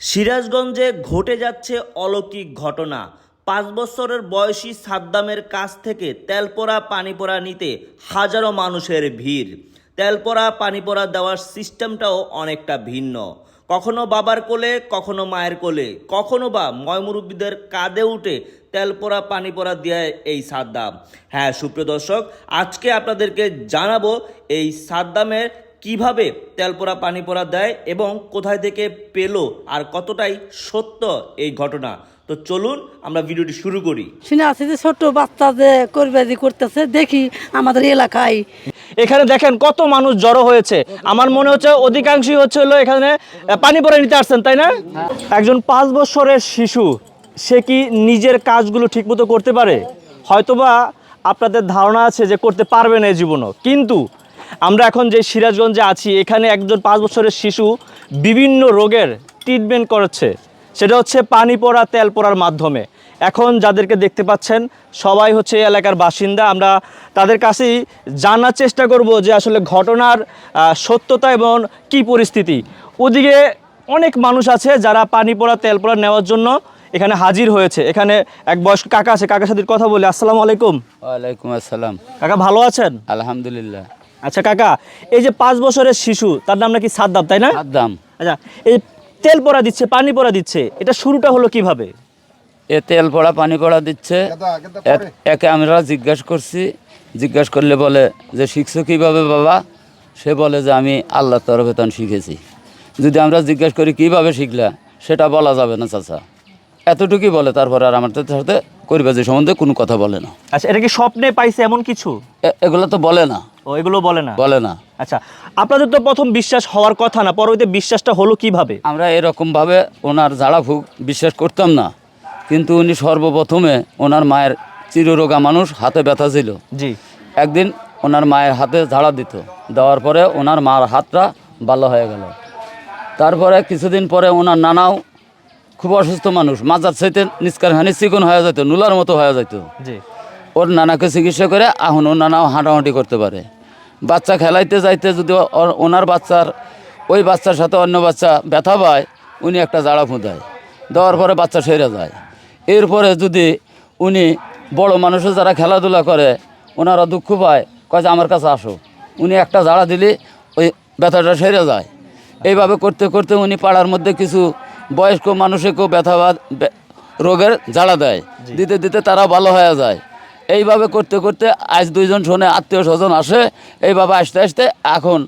সিরাজগঞ্জে ঘটে যাচ্ছে অলৌকিক ঘটনা। পাঁচ বছরের বয়সী সাদ্দামের কাছ থেকে তেলপোড়া পানিপোড়া নিতে হাজারো মানুষের ভিড়। তেলপোড়া পানিপোড়া দেওয়ার সিস্টেমটাও অনেকটা ভিন্ন। কখনো বাবার কোলে, কখনো মায়ের কোলে, কখনো বা ময়মুরব্বীদের কাঁধে উঠে তেলপোড়া পানিপোড়া দেয় এই সাদ্দাম। হ্যাঁ সুপ্রিয় দর্শক, আজকে আপনাদেরকে জানাব এই সাদ্দামের কীভাবে তেলপোড়া পানি পোড়া দেয় এবং কোথায় থেকে পেল আর কতটাই সত্য এই ঘটনা? তো চলুন আমরা ভিডিওটি শুরু করি। শুনে আছে যে ছোট বাচ্চা যে করবাজি করতেছে দেখি আমাদের এলাকায়। এখানে দেখেন কত মানুষ জড়ো হয়েছে। আমার মনে হচ্ছে অধিকাংশই হচ্ছে হলো এখানে পানি পরে নিতে আসছেন তাই না? একজন পাঁচ বছরের শিশু সে কি নিজের কাজগুলো ঠিকমতো করতে পারে? হয়তোবা আপনাদের ধারণা আছে যে করতে পারবে না এই জীবনও। কিন্তু আমরা এখন যে সিরাজগঞ্জে আছি এখানে একজন পাঁচ বছরের শিশু বিভিন্ন রোগের ট্রিটমেন্ট করেছে। সেটা হচ্ছে পানি পড়া তেল পড়ার মাধ্যমে। এখন যাদেরকে দেখতে পাচ্ছেন সবাই হচ্ছে এই এলাকার বাসিন্দা। আমরা তাদের কাছেই জানার চেষ্টা করব যে আসলে ঘটনার সত্যতা এবং কি পরিস্থিতি। ওদিকে অনেক মানুষ আছে যারা পানি পড়া তেল পড়া নেওয়ার জন্য এখানে হাজির হয়েছে। এখানে এক বয়স্ক কাকা আছে কাকার সাথে কথা বলি। আসসালামু আলাইকুম। ওয়ালাইকুম আসসালাম। কাকা ভালো আছেন? আলহামদুলিল্লাহ। আচ্ছা কাকা এই যে পাঁচ বছরের শিশু তার নাম নাকি সাদ্দাম তাই না? সাদ্দাম। আচ্ছা এই তেল পড়া দিচ্ছে পানি পড়া দিচ্ছে এটা শুরুটা হলো কীভাবে? এ তেল পড়া পানি পড়া দিচ্ছে। একে আমরা জিজ্ঞাসা করছি জিজ্ঞাসা করলে বলে যে শিখছো কীভাবে বাবা? সে বলে যে আমি আল্লাহর তরফে তখন শিখেছি। যদি আমরা জিজ্ঞাসা করি কীভাবে শিখলা? সেটা বলা যাবে না চাচা। এতটুকুই বলে তারপর আর আমাদের সাথে করিবাজি সম্বন্ধে কোনো কথা বলে না। আচ্ছা এটা কি স্বপ্নে পাইছে এমন কিছু? এগুলো তো বলে না। ও এগুলো বলে না? বলে না। আচ্ছা আপনাদের তো প্রথম বিশ্বাস হওয়ার কথা না পরবর্তীতে বিশ্বাসটা হলো কীভাবে? আমরা এরকমভাবে ওনার ঝাড়া ফুক বিশ্বাস করতাম না কিন্তু উনি সর্বপ্রথমে ওনার মায়ের চিররোগা মানুষ হাতে ব্যথা ছিল। জি। একদিন ওনার মায়ের হাতে ঝাড়া দিত দেওয়ার পরে ওনার মার হাতটা ভালো হয়ে গেল। তারপরে কিছুদিন পরে ওনার নানাও খুব অসুস্থ মানুষ। মাজার চাইতে নিষ্কার হানি চিকন হয়ে যেত নুলার মতো হয়ে যেত ওর নানাকে চিকিৎসা করে এখন ওর নানাও হাঁটাহাঁটি করতে পারে। বাচ্চা খেলাইতে যাইতে যদি ওনার বাচ্চার ওই বাচ্চার সাথে অন্য বাচ্চা ব্যথা পায় উনি একটা জাড়া ফুঁদায়। দেওয়ার পরে বাচ্চা সেরে যায়। এরপরে যদি উনি বড় মানুষের যারা খেলাধুলা করে ওনারা দুঃখ পায় কয় যে আমার কাছে আসো। উনি একটা জাড়া দিলে ওই ব্যথাটা সেরে যায়। এইভাবে করতে করতে উনি পাড়ার মধ্যে কিছু বয়স্ক মানুষকেও ব্যথা রোগের জ্বালা দেয়। দিতে দিতে তারা ভালো হয়ে যায়। এইভাবে করতে করতে আজ দুইজন শোনে আত্মীয় স্বজন আসে এইভাবে আসতে আসতে এখন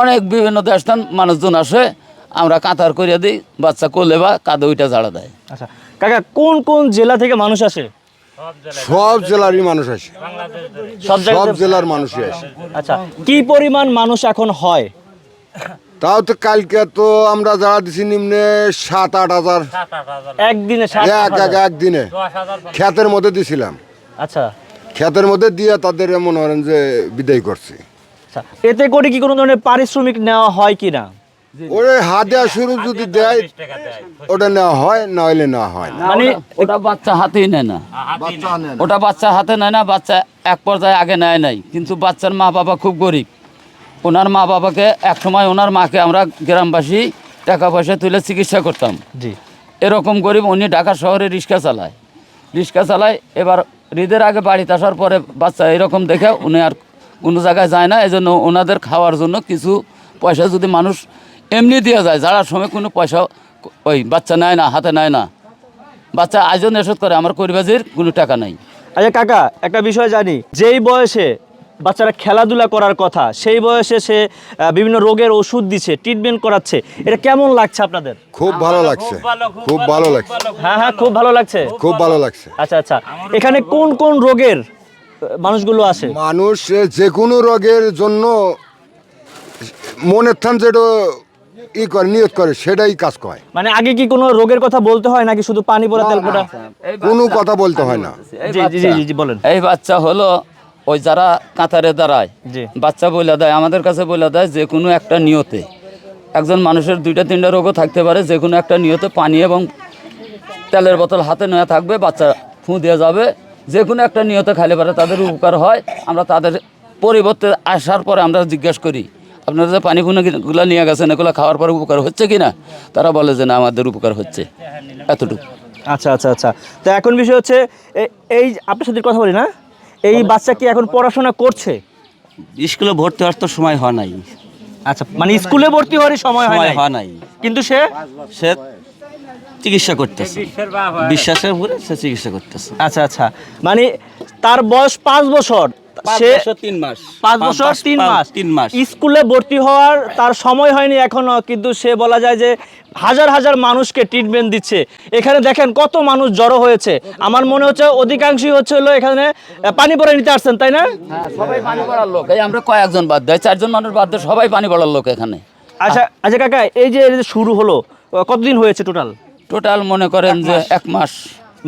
অনেক বিভিন্ন দেশস্থান মানুষজন আসে আমরা কাতার করিয়া দিই বাচ্চা কোলে বা কাঁধে ওইটা ঝাড়া দেয়। আচ্ছা কাকা কোন কোন জেলা থেকে মানুষ আসে? সব জেলারই মানুষ আসে। সব সব জেলার মানুষই আসে। আচ্ছা কি পরিমাণ মানুষ এখন হয়? তাও তো কালকে তো আমরা যারা দিছি নিম্নে সাত আট হাজার। একদিনে এক এক একদিনে। ক্ষেতের মধ্যে দিছিলাম। আচ্ছা। ক্ষেতের মধ্যে দিয়ে তাদের মনে করেন যে বিদায় করছি। আচ্ছা। এতে করে কি কোনো ধরনের পারিশ্রমিক নেওয়া হয় কি না? ওরে হাতে শুরু যদি দেয় ওটা নেওয়া হয় না হলে নেওয়া হয়। না মানে ওটা- ওটা বাচ্চা হাতেই নেয় না। ওটা বাচ্চা হাতে নেয় না বাচ্চা এক পর্যায়ে আগে নেয় নাই। কিন্তু বাচ্চার মা বাবা খুব গরিব। ওনার মা বাবাকে এক সময় ওনার মাকে আমরা গ্রামবাসী টাকা পয়সা তুলে চিকিৎসা করতাম। জি। এরকম গরিব উনি ঢাকা শহরে রিক্সা চালায়। রিক্সা চালায় এবার হৃদের আগে বাড়িতে আসার পরে বাচ্চা এরকম দেখে উনি আর কোনো জায়গায় যায় না এই জন্য ওনাদের খাওয়ার জন্য কিছু পয়সা যদি মানুষ এমনি দিয়ে যায় যারা সময় কোনো পয়সা ওই বাচ্চা নেয় না হাতে নেয় না। বাচ্চা আজও নেশত করে আমার করিবাজির কোনো টাকা নাই। আচ্ছা কাকা একটা বিষয় জানি। যেই বয়সে বাচ্চারা খেলাধুলা করার কথা। সেই বয়সে সে বিভিন্ন রোগের ওষুধ দিচ্ছে ট্রিটমেন্ট করাচ্ছে। এটা কেমন লাগছে আপনাদের? খুব ভালো লাগছে। খুব ভালো লাগছে। হ্যাঁ হ্যাঁ খুব ভালো লাগছে। খুব ভালো লাগছে। আচ্ছা আচ্ছা। এখানে কোন কোন রোগের মানুষগুলো আসে? মানুষ যে কোনো রোগের জন্য মনের থান যেটা ই করে নিয়ত করে সেটাই কাজ করে। মানে আগে কি কোনো রোগের কথা বলতে হয় নাকি শুধু পানি পড়া তেল পড়া? কোনো কথা বলতে হয় না। জি জি, জি বলেন। এই বাচ্চা হলো ওই যারা কাতারে দাঁড়ায়। বাচ্চা বলে দেয় আমাদের কাছে বলে দেয় যে কোনো একটা নিয়তে। একজন মানুষের দুইটা তিনটা রোগও থাকতে পারে যে কোনো একটা নিয়তে পানি এবং তেলের বোতল হাতে নেওয়া থাকবে বাচ্চা ফুঁ দিয়ে যাবে। যে কোনো একটা নিয়তে খাইলে পারে তাদের উপকার হয়। আমরা তাদের পরিবর্তে আসার পরে আমরা জিজ্ঞাসা করি আপনারা যে পানি গুলো নিয়ে গেছেন এগুলো খাওয়ার পরে উপকার হচ্ছে কি না? তারা বলে যে না আমাদের উপকার হচ্ছে। এতটুকু। আচ্ছা আচ্ছা আচ্ছা। তো এখন বিষয় হচ্ছে এই আপনার সাথে কথা বলি না? এই বাচ্চা কি এখন পড়াশোনা করছে? স্কুলে ভর্তি হওয়ার তো সময় হয় নাই। আচ্ছা মানে স্কুলে ভর্তি হওয়ারই সময় হয় সময় হয় নাই। কিন্তু সে? সে চিকিৎসা করতেছে। বিশ্বাসের উপরে সে চিকিৎসা করতেছে। আচ্ছা আচ্ছা। মানে তার বয়স পাঁচ বছর। সে তিন মাস। পাঁচ বছর তিন মাস। তিন মাস। স্কুলে ভর্তি হওয়ার তার সময় হয়নি এখনও কিন্তু সে বলা যায় যে হাজার হাজার মানুষকে ট্রিটমেন্ট দিচ্ছে। এখানে দেখেন কত মানুষ জড়ো হয়েছে। আমার মনে হচ্ছে অধিকাংশই হচ্ছে হলো এখানে পানি পরে নিতে আসছেন তাই না? সবাই পানি পড়ার লোক। এই আমরা কয়েকজন বাদ দেয় চারজন মানুষ বাদ দেয় সবাই পানি পড়ার লোক এখানে। আচ্ছা আচ্ছা কাকা এই যে শুরু হলো কতদিন হয়েছে টোটাল টোটাল মনে করেন যে এক মাস।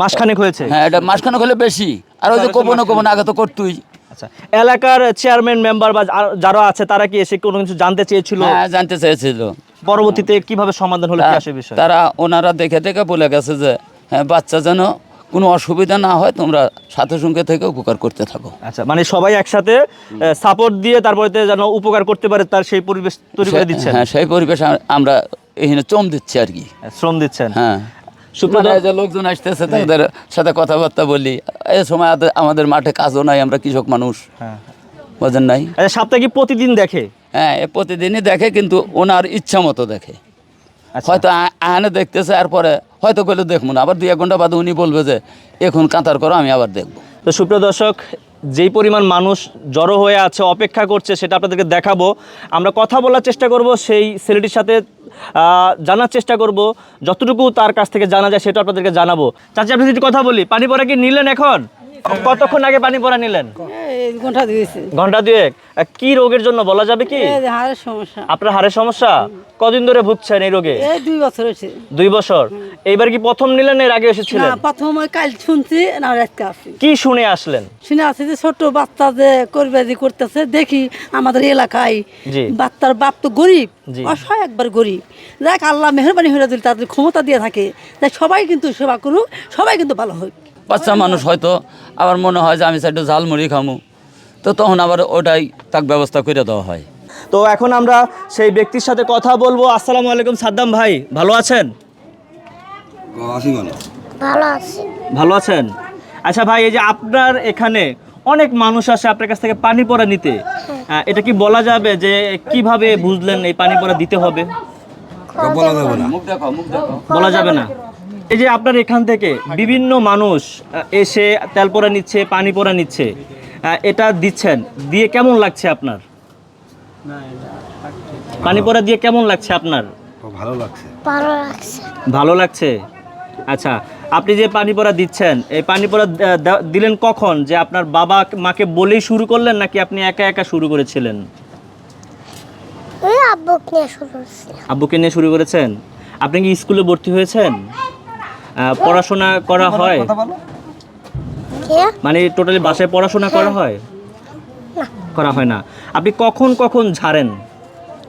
মাসখানেক হয়েছে? হ্যাঁ এটা মাসখানেক হলে বেশি। আর ওই যে কোপনে কোপনে আগে তো করতুই। আচ্ছা এলাকার চেয়ারম্যান মেম্বার বা যারা আছে তারা কি এসে কোনো কিছু জানতে চেয়েছিল? হ্যাঁ জানতে চেয়েছিল। পরবর্তীতে কীভাবে সমাধান হলো তা- আসে বিষয়? তারা ওনারা দেখে দেখে বলে গেছে যে হ্যাঁ বাচ্চা যেন কোনো অসুবিধা না হয় তোমরা সাথে সঙ্গে থেকে উপকার করতে থাকো। আচ্ছা মানে সবাই একসাথে সাপোর্ট দিয়ে তারপরে যেন উপকার করতে পারে তার সেই পরিবেশ তৈরি করে দিচ্ছেন। হ্যাঁ সেই পরিবেশ আমরা এখানে চম দিচ্ছি আর কি। শ্রম দিচ্ছেন। হ্যাঁ। লোকজন আসতেছে তাদের সাথে কথাবার্তা বলি এই সময় আমাদের মাঠে কাজও নাই আমরা কৃষক মানুষ। হ্যাঁ। বোঝেন নাই? আচ্ছা কি প্রতিদিন দেখে? হ্যাঁ প্রতিদিনই দেখে কিন্তু ওনার ইচ্ছা মতো দেখে। আচ্ছা। হয়তো আহানে দেখতেছে আর পরে হয়তো গেলে দেখব না। আবার দুই এক ঘণ্টা বাদে উনি বলবে যে এখন কাতার করো আমি আবার দেখব। তো সুপ্রিয় দর্শক যেই পরিমাণ মানুষ জড়ো হয়ে আছে, অপেক্ষা করছে, সেটা আপনাদেরকে দেখাবো। আমরা কথা বলার চেষ্টা করব, সেই ছেলেটির সাথে জানার চেষ্টা করব। যতটুকু তার কাছ থেকে জানা যায়, সেটা আপনাদেরকে জানাব। চাচি, আপনি যদি কথা বলি, পানি পড়া কি নিলেন এখন? কতক্ষণ আগে পানি পড়া নিলেন? ঘণ্টা দিয়েছে ঘণ্টা দুয়েক। কি রোগের জন্য বলা যাবে কি? যে হাড়ের সমস্যা। আপনার হাড়ের সমস্যা? কদিন ধরে ভুগছেন এই রোগে? এই দুই বছর হয়েছে। দুই বছর। এইবার কি প্রথম নিলেন এর আগে না প্রথম ওই কাল শুনছি না রাতকে আসি কি শুনে আসলেন? শুনে আছে যে ছোট বাচ্চা যে করবেজি করতেছে দেখি আমাদের এলাকায় বাচ্চার বাপ তো গরিব অসহায় একবার গরিব। দেখ আল্লাহ মেহরবানি হয়ে দিল তাদের ক্ষমতা দিয়ে থাকে দেখ সবাই কিন্তু সেবা করুক সবাই কিন্তু ভালো হোক। বাচ্চা মানুষ হয়তো আবার মনে হয় যে আমি সাইডে ঝালমুড়ি খামু। তো তখন আবার ওটাই তাক ব্যবস্থা করে দেওয়া হয়। তো এখন আমরা সেই ব্যক্তির সাথে কথা বলব। আসসালামু আলাইকুম সাদ্দাম ভাই ভালো আছেন? ভালো আছেন? আচ্ছা ভাই এই যে আপনার এখানে অনেক মানুষ আসে আপনার কাছ থেকে পানি পড়া নিতে। এটা কি বলা যাবে যে কীভাবে বুঝলেন এই পানি পড়া দিতে হবে? মুখ দেখো মুখ দেখো বলা যাবে না। এই যে আপনার এখান থেকে বিভিন্ন মানুষ এসে তেল পোড়া নিচ্ছে পানি পোড়া নিচ্ছে এটা দিচ্ছেন দিয়ে কেমন লাগছে আপনার? পানি পোড়া দিয়ে কেমন লাগছে আপনার? ভালো লাগছে। ভালো লাগছে। আচ্ছা আপনি যে পানি পোড়া দিচ্ছেন এই পানি পোড়া দিলেন কখন? যে আপনার বাবা মাকে বলেই শুরু করলেন নাকি আপনি একা একা শুরু করেছিলেন? আব্বুক নিয়ে শুরু করছি আব্বুকে নিয়ে শুরু করেছেন? আপনি কি স্কুলে ভর্তি হয়েছেন? পড়াশোনা করা হয়? মানে টোটালি বাসায় পড়াশোনা করা হয়? করা হয় না। আপনি কখন কখন ঝাড়েন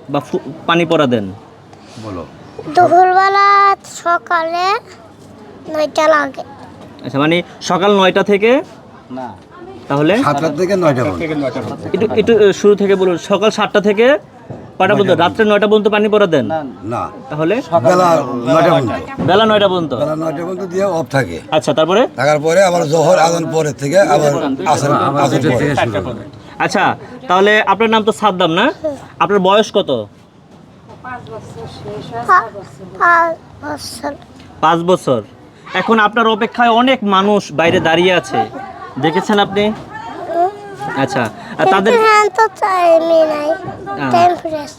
বা পানি পড়া দেন? বলো। দুপুরবেলা সকালে নয়টা লাগে। আচ্ছা মানে সকাল নয়টা থেকে? না। তাহলে? সাতটা থেকে নয়টা একটু একটু শুরু থেকে বলুন। সকাল সাতটা থেকে কটা পর্যন্ত? রাত্রে নয়টা পর্যন্ত পানি পড়া দেন? না তাহলে? বেলা নয়টা পর্যন্ত। বেলা নয়টা পর্যন্ত? বেলা নয়টা পর্যন্ত দিয়ে অফ থাকে। আচ্ছা তারপরে? থাকার পরে আবার জহর আজান পরের থেকে আবার আসর আসর পরে। আচ্ছা তাহলে আপনার নাম তো সাদ্দাম না? আপনার বয়স কত? পাঁচ বছর। এখন আপনার অপেক্ষায় অনেক মানুষ বাইরে দাঁড়িয়ে আছে। দেখেছেন আপনি? আচ্ছা আর তাদের হ্যাঁ তো টাইমই নাই। টাইম ফ্রেশ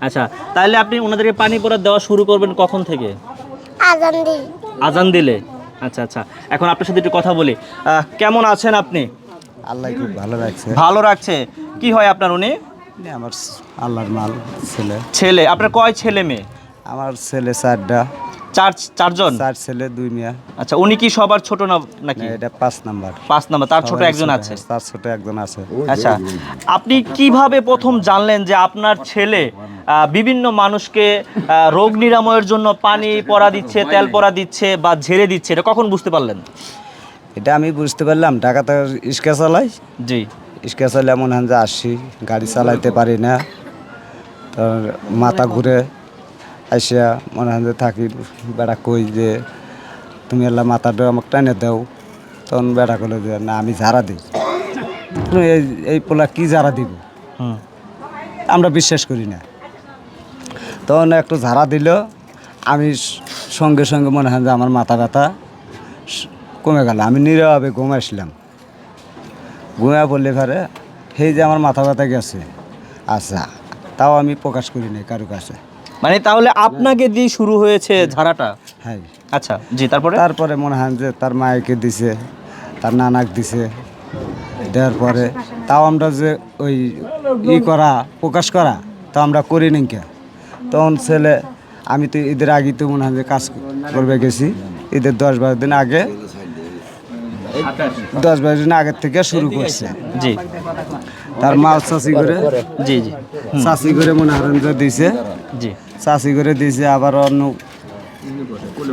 আচ্ছা তাহলে আপনি ওনাদেরকে পানি পড়া দেওয়া শুরু করবেন কখন থেকে? আজান দিই। আজান দিলে। আচ্ছা আচ্ছা এখন আপনার সাথে একটু কথা বলি। আহ, কেমন আছেন আপনি? আল্লাহ খুব ভালো রাখছে। ভালো রাখছে। কি হয় আপনার উনি? এই আমার স- আল্লাহর মাল ছেলে। ছেলে আপনার কয় ছেলে মেয়ে? আমার ছেলে চারটা। চার চারজন? চার ছেলে দুই মেয়া। আচ্ছা উনি কি সবার ছোট না নাকি? এটা পাঁচ নাম্বার। পাঁচ নাম্বার তার ছোট একজন আছে? তার ছোট একজন আছে। আচ্ছা আপনি কীভাবে প্রথম জানলেন যে আপনার ছেলে বিভিন্ন মানুষকে রোগ নিরাময়ের জন্য পানি পরা দিচ্ছে তেল পরা দিচ্ছে বা ঝেড়ে দিচ্ছে এটা কখন বুঝতে পারলেন? এটা আমি বুঝতে পারলাম ঢাকাতে ইস্কা চালাই। জি। ইস্কা চালে এমন হয় যে আসি গাড়ি চালাইতে পারি না তার মাথা ঘুরে। আইসিয়া মনে হয় থাকি বেড়া কই যে তুমি এলা মাথাটা আমাকে টানে দাও। তখন বেড়া করল যে না আমি ঝাড়া দিই। এই এই পোলা কি ঝাড়া দিব? আমরা বিশ্বাস করি না। তখন একটু ঝাড়া দিল। আমি সঙ্গে সঙ্গে মনে হয় যে আমার মাথা ব্যথা কমে গেল। আমি নীরবে ঘুমাইছিলাম ঘুমা বললে পারে সেই যে আমার মাথা ব্যথা গেছে। আচ্ছা। তাও আমি প্রকাশ করি নাই কারও কাছে। মানে তাহলে আপনাকে দিয়ে শুরু হয়েছে ঝাড়াটা? হ্যাঁ। আচ্ছা জি তারপরে? তারপরে মনে হয় যে তার মায়েকে দিছে তার নানাক দিছে দেওয়ার পরে তাও আমরা যে ওই ই করা প্রকাশ করা তা আমরা করি নি কে? তখন ছেলে আমি তো ঈদের আগে তো মনে হয় যে কাজ করবে গেছি। ঈদের দশ বারো দিন আগে দশ বারো দিন আগের থেকে শুরু করছে। জি। তার মা চাষি করে জি জি। চাষি করে মনে হয় যে দিছে। জি। চাষি করে দিয়েছে আবার অন্য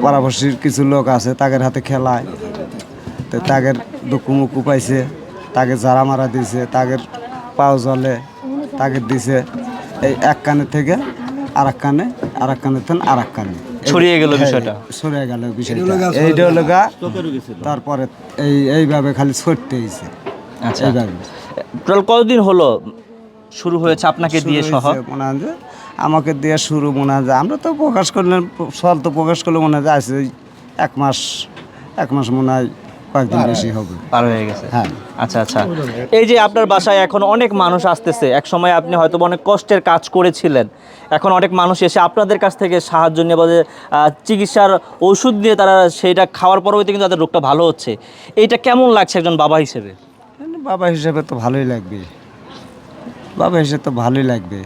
পাড়াপড়শির কিছু লোক আছে তাদের হাতে খেলায়। তো তাদের দুকু মুকু পাইছে তাকে ঝাড়া মারা দিছে তাদের পাও জলে তাকে দিছে। এই এক কানে থেকে আর এক কানে আর এক কানে থেকে আর এক কানে ছড়িয়ে গেল বিষয়টা। ছড়িয়ে গেল বিষয়টা। এইটা হলো গা তারপরে এই এইভাবে খালি ছড়তে হয়েছে আচ্ছা। এইভাবে। টোটাল কতদিন হলো শুরু হয়েছে আপনাকে দিয়ে সহ মনে হয় আমাকে দিয়ে শুরু মনে হয় আমরা তো প্রকাশ করলেন সল তো প্রকাশ করলে মনে হয় আছে এক মাস এক মাস মনে হয় কয়েকদিন বেশি হবে। পার হয়ে গেছে। হ্যাঁ। আচ্ছা আচ্ছা। এই যে আপনার বাসায় এখন অনেক মানুষ আসতেছে এক সময় আপনি হয়তো অনেক কষ্টের কাজ করেছিলেন এখন অনেক মানুষ এসে আপনাদের কাছ থেকে সাহায্য নিয়ে বলে চিকিৎসার ওষুধ নিয়ে তারা সেইটা খাওয়ার পরবর্তী কিন্তু তাদের রোগটা ভালো হচ্ছে। এইটা কেমন লাগছে একজন বাবা হিসেবে? বাবা হিসেবে তো ভালোই লাগবে। বাবা হিসেবে তো ভালোই লাগবে।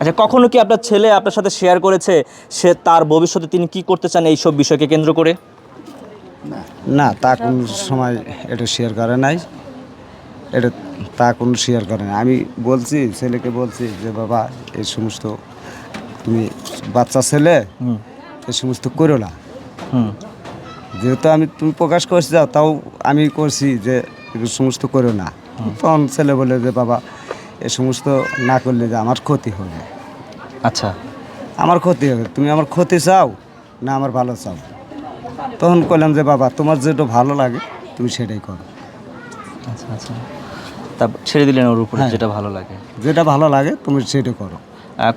আচ্ছা কখনো কি আপনার ছেলে আপনার সাথে শেয়ার করেছে সে তার ভবিষ্যতে তিনি কি করতে চান এইসব বিষয়কে কেন্দ্র করে? না তা কোন সময় এটা শেয়ার করে নাই। এটা তা কোনো শেয়ার করে না আমি বলছি ছেলেকে বলছি যে বাবা এই সমস্ত তুমি বাচ্চা ছেলে এই সমস্ত করো না। হুম। যেহেতু আমি তুমি প্রকাশ করছি যাও তাও আমি করছি যে সমস্ত করো না। তখন ছেলে বলে যে বাবা এ সমস্ত না করলে যে আমার ক্ষতি হবে। আচ্ছা। আমার ক্ষতি হবে। তুমি আমার ক্ষতি চাও না আমার ভালো চাও? তখন করলাম যে বাবা তোমার যেটা ভালো লাগে তুমি সেটাই করো। আচ্ছা আচ্ছা। তা ছেড়ে দিলেন ওর উপরে হ্যাঁ। যেটা ভালো লাগে। যেটা ভালো লাগে তুমি সেটা করো।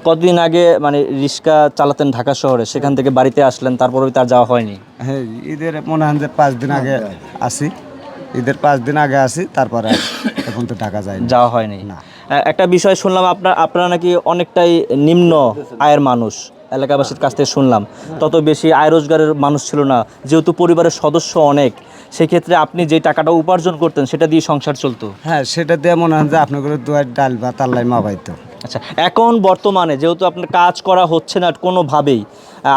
কতদিন আগে মানে রিক্সা চালাতেন ঢাকা শহরে? সেখান থেকে বাড়িতে আসলেন তারপরে তার যাওয়া হয়নি? হ্যাঁ ঈদের মনে হয় যে পাঁচ দিন আগে আসি। ঈদের পাঁচ দিন আগে আসি তারপরে এখন তো ঢাকা যায় যাওয়া হয়নি। না। একটা বিষয় শুনলাম আপনার আপনারা নাকি অনেকটাই নিম্ন আয়ের মানুষ এলাকাবাসীর কাছ থেকে শুনলাম। তত বেশি আয় রোজগারের মানুষ ছিল না যেহেতু পরিবারের সদস্য অনেক সেক্ষেত্রে আপনি যে টাকাটা উপার্জন করতেন সেটা দিয়ে সংসার চলতো? হ্যাঁ সেটা দিয়ে মনে হয় যে আপনাদের দুয়ার ডাল বা তাল্লাই মাবাইতো আচ্ছা এখন বর্তমানে যেহেতু আপনার কাজ করা হচ্ছে না কোনোভাবেই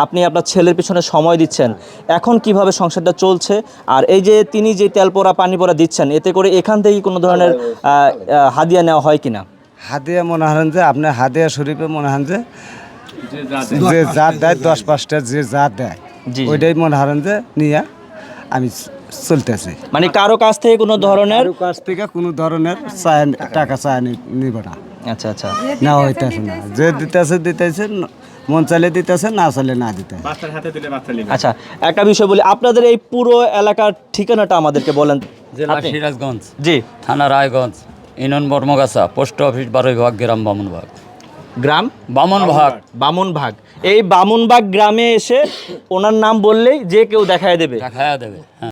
আপনি আপনার ছেলের পিছনে সময় দিচ্ছেন এখন কীভাবে সংসারটা চলছে? আর এই যে তিনি যে তেল পোড়া পানি পোড়া দিচ্ছেন এতে করে এখান থেকে কোনো ধরনের হাদিয়া নেওয়া হয় কিনা? হাদিয়া মনে হয় যে আপনার হাদিয়া শরীফে মনে হয় যে যে জাত দেয় দশ পাঁচটা যে জাত দেয়। ওইটাই মনে হয় যে নিয়ে আমি চলতেছি। মানে কারও কাছ থেকে কোনো ধরনের? কারও কাছ থেকে কোনো ধরনের চায় টাকা চায় নিব না। আচ্ছা আচ্ছা। নেওয়া হইতেছে না। যে দিতেছে দিতেছে মন চাইলে দিতেছে না চাইলে না দিতে আচ্ছা একটা বিষয় বলি আপনাদের এই পুরো এলাকার ঠিকানাটা আমাদেরকে বলেন। জেলা সিরাজগঞ্জ। জি। থানা Raiganj union Barmagachha post office Baroibhag গ্রাম বামুনবাগ গ্রাম? বামনভাগ। বামুনভাগ। এই বামুনবাগ গ্রামে এসে ওনার নাম বললেই যে কেউ দেখায় দেবে। দেখায়া দেবে হ্যাঁ।